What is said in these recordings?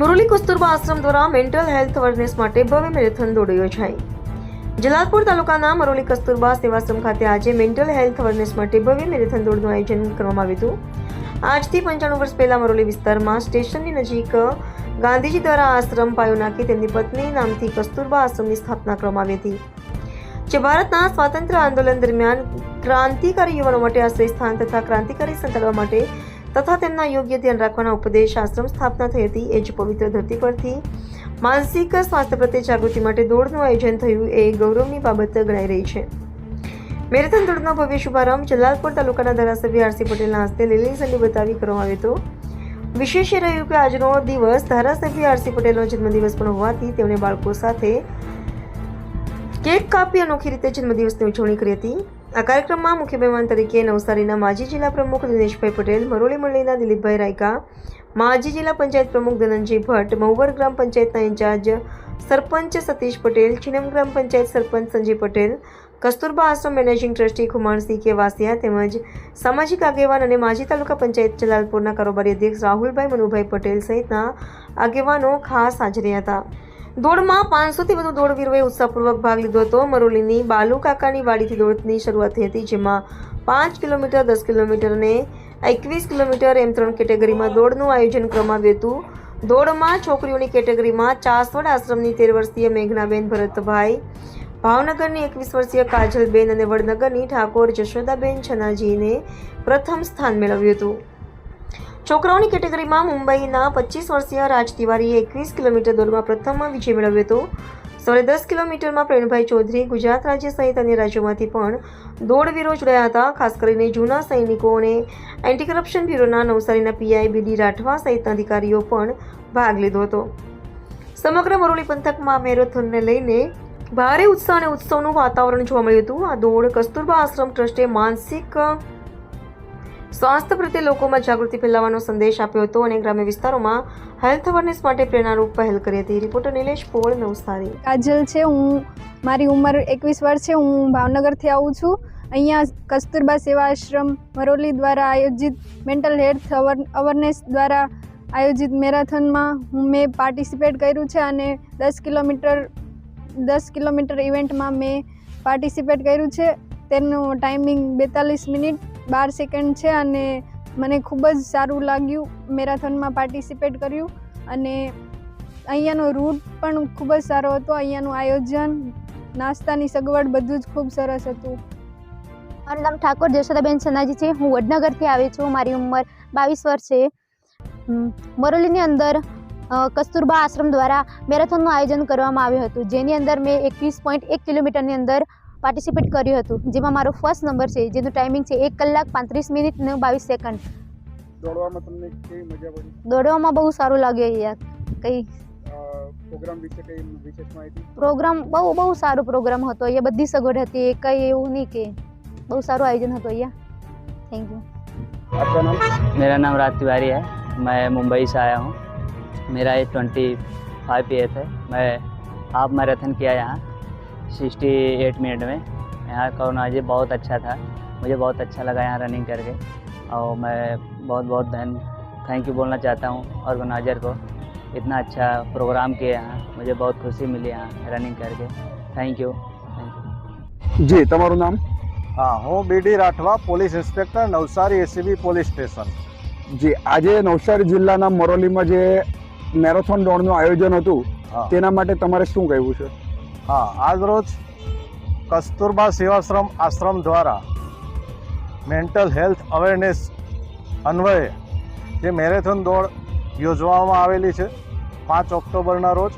મુરલી કસ્તુરબા આશ્રમ દ્વારા mental health awareness માટે ભવ્ય મેરેથોન દોડ યોજાઈ. જલાલપુર તાલુકાના મરોલી કસ્તુરબા સેવાશ્રમ ખાતે આજે મેન્ટલ હેલ્થ અવેરનેસ માટે ભવ્ય મેરેથોન દોડનું આયોજન કરવામાં આવ્યું હતું. આજથી પંચાણું વર્ષ પહેલા મરોલી વિસ્તારમાં સ્ટેશનની નજીક ગાંધીજી દ્વારા આશ્રમ પાયો નાખી તેમની પત્ની નામથી કસ્તુરબા આશ્રમની સ્થાપના કરવામાં આવી હતી. જે ભારતના સ્વાતંત્ર્ય આંદોલન દરમિયાન ક્રાંતિકારી યુવાનો માટે આશ્રય સ્થાન તથા ક્રાંતિકારી સંકલવા માટે તથા તેમના યોગ્ય ધ્યાન રાખવાના ઉપદેશ આશ્રમ સ્થાપના થઈ હતી. એ જ પવિત્ર ધરતી પરથી માનસિક સ્વાસ્થ્ય પ્રત્યે જાગૃતિ માટે દોડનું આયોજન થયું એ ગૌરવની બાબત ગણાઈ રહી છે. મેરેથોન દોડનો ભવ્ય શુભારંભ જલાલપુર તાલુકાના ધારાસભ્ય આરસી પટેલના હસ્તે લીલી ઝંડી બતાવી કરવામાં આવ્યો હતો. વિશેષ રહ્યું કે આજનો દિવસ ધારાસભ્ય આરસી પટેલનો જન્મદિવસ પણ હોવાથી તેમણે બાળકો સાથે કેક કાપી અનોખી રીતે જન્મદિવસની ઉજવણી કરી હતી. આ કાર્યક્રમમાં મુખ્ય મહેમાન તરીકે નવસારીના માજી જિલ્લા પ્રમુખ દિનેશભાઈ પટેલ, મરોલી મંડળીના દિલીપભાઈ રાયકા, માજી જિલ્લા પંચાયત પ્રમુખ ધનંજય ભટ્ટ, મહુવર ગ્રામ પંચાયતના in charge sarpanch Satish Patel Chinam gram panchayat sarpanch Sanjay Patel, Kasturba Ashram managing trustee Khumansinh K Vasiya તેમજ સામાજિક આગેવાન અને માજી તાલુકા પંચાયત જલાલપુરના કારોબારી અધ્યક્ષ રાહુલભાઈ મનુભાઈ પટેલ સહિતના આગેવાનો ખાસ હાજરી હતા. દોડમાં પાંચસોથી વધુ દોડવીરોએ ઉત્સાહપૂર્વક ભાગ લીધો હતો. મરોલીની બાલુ કાકાની વાડીથી દોડની શરૂઆત થઈ હતી, જેમાં પાંચ કિલોમીટર, દસ કિલોમીટર અને એકવીસ કિલોમીટર એમ ત્રણ કેટેગરીમાં દોડનું આયોજન કરવામાં આવ્યું હતું. દોડમાં છોકરીઓની કેટેગરીમાં ચાસવડ આશ્રમની તેર વર્ષીય મેઘનાબેન ભરતભાઈ, ભાવનગરની એકવીસ વર્ષીય કાજલબેન અને વડનગરની ઠાકોર જશોદાબેન છનાજીને પ્રથમ સ્થાન મેળવ્યું હતું. છોકરાઓની કેટેગરીમાં મુંબઈના પચીસ વર્ષીય રાજ તિવારીએ એકવીસ કિલોમીટર દોડમાં પ્રથમ વિજય મેળવ્યો હતો. સવારે દસ કિલોમીટરમાં પ્રેમભાઈ ચૌધરી ગુજરાત રાજ્ય સહિત અન્ય રાજ્યોમાંથી પણ દોડવીરો જોડાયા હતા. ખાસ કરીને જૂના સૈનિકો અને એન્ટી કરપ્શન બ્યુરોના નવસારીના પીઆઈ બીડી રાઠવા સહિતના અધિકારીઓ પણ ભાગ લીધો હતો. સમગ્ર મરોલી પંથકમાં મેરેથોનને લઈને ભારે ઉત્સાહ અને ઉત્સવનું વાતાવરણ જોવા મળ્યું હતું. આ દોડ કસ્તુરબા આશ્રમ ટ્રસ્ટે માનસિક સ્વાસ્થ્ય પ્રત્યે લોકોમાં જાગૃતિ ફેલાવવાનો સંદેશ આપ્યો હતો અને ગ્રામ્ય વિસ્તારોમાં હેલ્થ અવેરનેસ માટે પ્રેરણારૂપ પહેલ કરી હતી. રિપોર્ટર નિલેશ પોળ નવસારી. કાજલ છે, હું મારી ઉંમર એકવીસ વર્ષ છે, હું ભાવનગરથી આવું છું. અહીંયા કસ્તુરબા સેવા આશ્રમ, મરોલી દ્વારા આયોજિત મેન્ટલ હેલ્થ અવેરનેસ દ્વારા આયોજિત મેરાથોનમાં હું મેં પાર્ટિસિપેટ કર્યું છે અને દસ કિલોમીટર દસ કિલોમીટર ઇવેન્ટમાં મેં પાર્ટિસિપેટ કર્યું છે. તેનું ટાઈમિંગ બેતાલીસ મિનિટ બાર સેકન્ડ છે અને મને ખૂબ જ સારું લાગ્યું મેરાથોનમાં પાર્ટિસિપેટ કર્યું અને અહીંયાનો રૂટ પણ ખૂબ જ સારો હતો, અહીંયાનું આયોજન, નાસ્તાની સગવડ બધું જ ખૂબ સરસ હતું. મારું નામ ઠાકોર, જશોદાબેન સનાજી છે. હું વડનગરથી આવી છું. મારી ઉંમર બાવીસ વર્ષ છે. મોરલીની અંદર કસ્તુરબા આશ્રમ દ્વારા મેરેથોનનું આયોજન કરવામાં આવ્યું હતું, જેની અંદર મેં એકવીસ પોઈન્ટ એક કિલોમીટરની અંદર પાર્ટિસિપેટ કર્યું હતું જેમાં મારો ફર્સ્ટ નંબર છે જેનું ટાઈમિંગ છે એક કલાક પાંત્રીસ મિનિટ ને બાવીસ સેકન્ડ દોડવામાં તમને કેવી મજા પડી દોડવામાં બહુ સારું લાગ્યું યાર કંઈ અ, પ્રોગ્રામ વિશે કઈ વિશેષ માહિતી પ્રોગ્રામ બહુ બહુ સારો પ્રોગ્રામ હતો અહીંયા બધી સગવડ હતી કંઈ એવું નહીં કે બહુ સારું આયોજન હતું અહીંયા થેન્ક યુ આપકા નામ मेरा नाम राज तिवारी है मैं मुंबई से आया हूँ मेरा एज ट्वेंटी फाइव ईयर है मैं हाफ मैराथन किया यहाँ सिक्सटी एट मिनट में यहाँ करुणाजी बहुत अच्छा था मुझे बहुत अच्छा लगा यहाँ रनिंग करके और मैं बहुत बहुत धन थैंक यू बोलना चाहता हूँ ऑर्गेनाइजर को इतना अच्छा प्रोग्राम किए यहाँ मुझे बहुत खुशी मिली यहाँ रनिंग करके thank you thank you ji તમારું નામ હા હું BD Rathva police inspector Navsari ACB police station ji આજે નવસારી જિલ્લાના મરોલીમાં જે મેરેથોન દોડનું આયોજન હતું હા. તેના માટે તમારે શું કહેવું છે હા આજરોજ કસ્તુરબા સેવાશ્રમ આશ્રમ દ્વારા મેન્ટલ હેલ્થ અવેરનેસ અન્વયે જે મેરેથોન દોડ યોજવામાં આવેલી છે, પાંચ ઓક્ટોબરના રોજ,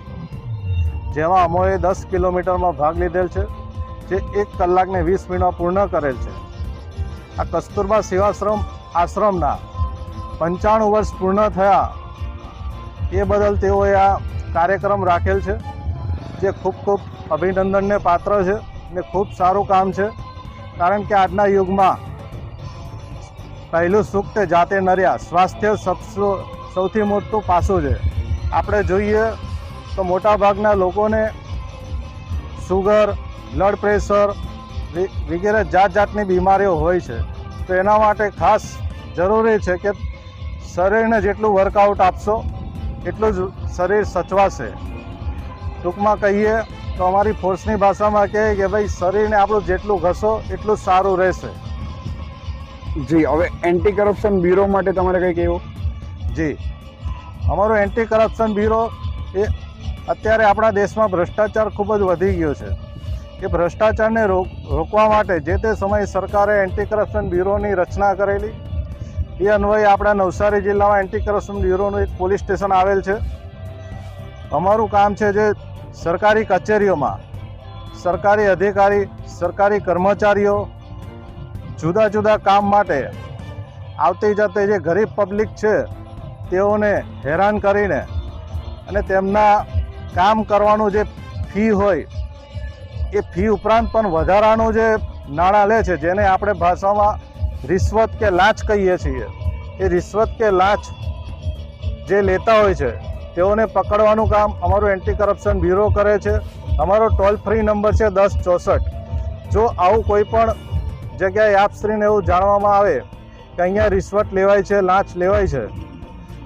જેમાં અમોએ દસ કિલોમીટરમાં ભાગ લીધેલ છે, જે એક કલાકને વીસ મિનિટમાં પૂર્ણ કરેલ છે. આ કસ્તુરબા સેવાશ્રમ આશ્રમના પંચાણું વર્ષ પૂર્ણ થયા એ બદલ તેઓએ આ કાર્યક્રમ રાખેલ છે, જે ખૂબ ખૂબ અભિનંદનને પાત્ર છે ને ખૂબ સારું કામ છે. કારણ કે આજના યુગમાં પહેલું સુખ તે જાતે નર્યા, સ્વાસ્થ્ય સબસો સૌથી મોટું પાસું છે. આપણે જોઈએ તો મોટાભાગના લોકોને સુગર, બ્લડ પ્રેશર વગેરે જાત જાતની બીમારીઓ હોય છે. તો એના માટે ખાસ જરૂરી છે કે શરીરને જેટલું વર્કઆઉટ આપશો, એટલું જ શરીર સચવાશે. ટૂંકમાં કહીએ તો અમારી ફોર્સની ભાષામાં કહે કે ભાઈ શરીરને આપણું જેટલું ઘસો એટલું સારું રહેશે. જી હવે એન્ટી કરપ્શન બ્યુરો માટે તમારે કંઈ કહેવું જી. અમારો એન્ટી કરપ્શન બ્યુરો એ અત્યારે આપણા દેશમાં ભ્રષ્ટાચાર ખૂબ જ વધી ગયો છે. એ ભ્રષ્ટાચારને રોક રોકવા માટે જે તે સમયે સરકારે એન્ટી કરપ્શન બ્યુરોની રચના કરેલી. એ અન્વયે આપણા નવસારી જિલ્લામાં એન્ટી કરપ્શન બ્યુરોનું એક પોલીસ સ્ટેશન આવેલ છે. અમારું કામ છે જે સરકારી કચેરીઓમાં સરકારી અધિકારી, સરકારી કર્મચારીઓ જુદા જુદા કામ માટે આવતી જતી જે ગરીબ પબ્લિક છે, તેઓને હેરાન કરીને અને તેમના કામ કરવાનું જે ફી હોય, એ ફી ઉપરાંત પણ વધારાનું જે નાણાં લે છે, જેને આપણે ભાષામાં રિશ્વત કે લાંચ કહીએ છીએ. એ રિશ્વત કે લાંચ જે લેતા હોય છે તેઓને પકડવાનું કામ અમારું એન્ટી કરપ્શન બ્યુરો કરે છે. અમારો ટોલ ફ્રી નંબર છે દસ ચોસઠ. જો આવું કોઈ પણ જગ્યાએ આપશ્રીને એવું જાણવામાં આવે કે અહીંયા રિશ્વત લેવાય છે, લાંચ લેવાય છે,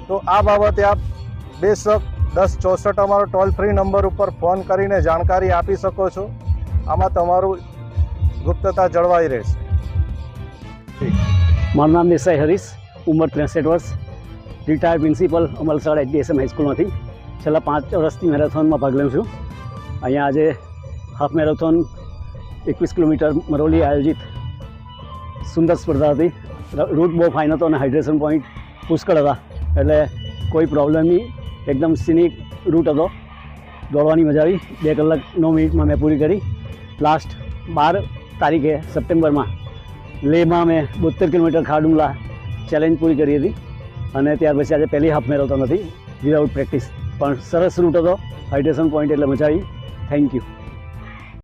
તો આ બાબતે આપ બેશક દસ ચોસઠ અમારો ટોલ ફ્રી નંબર ઉપર ફોન કરીને જાણકારી આપી શકો છો. આમાં તમારું ગુપ્તતા જળવાઈ રહેશે. મારું નામ દેસાઈ હરીશ, ઉંમર ત્રેસઠ વર્ષ. રિટાયર્ડ પ્રિન્સિપલ અમલસાડ એચડીએસએમ હાઈસ્કૂલમાંથી છેલ્લા પાંચ વર્ષથી મેરેથોનમાં ભાગ લઉં છું. અહીંયા આજે હાફ મેરેથોન એકવીસ કિલોમીટર મરોલી આયોજિત સુંદર સ્પર્ધા હતી. રૂટ બહુ ફાઇન હતો અને હાઇડ્રેશન પોઈન્ટ પુષ્કળ હતા. એટલે કોઈ પ્રોબ્લેમ નહીં. એકદમ સિનિક રૂટ હતો. દોડવાની મજા આવી. બે કલાક નવ મિનિટમાં મેં પૂરી કરી. લાસ્ટ બાર તારીખે સપ્ટેમ્બરમાં લેહમાં મેં બોતેર કિલોમીટર ખાડુંગલા ચેલેન્જ પૂરી કરી હતી. અને ત્યાર પછી આજે પહેલી હાફ મેરેથોન નથી વિધાઉટ પ્રેક્ટિસ પણ સરસ રૂટ હતો. હાઇડ્રેશન પોઈન્ટ એટલે મજા આવી. Thank you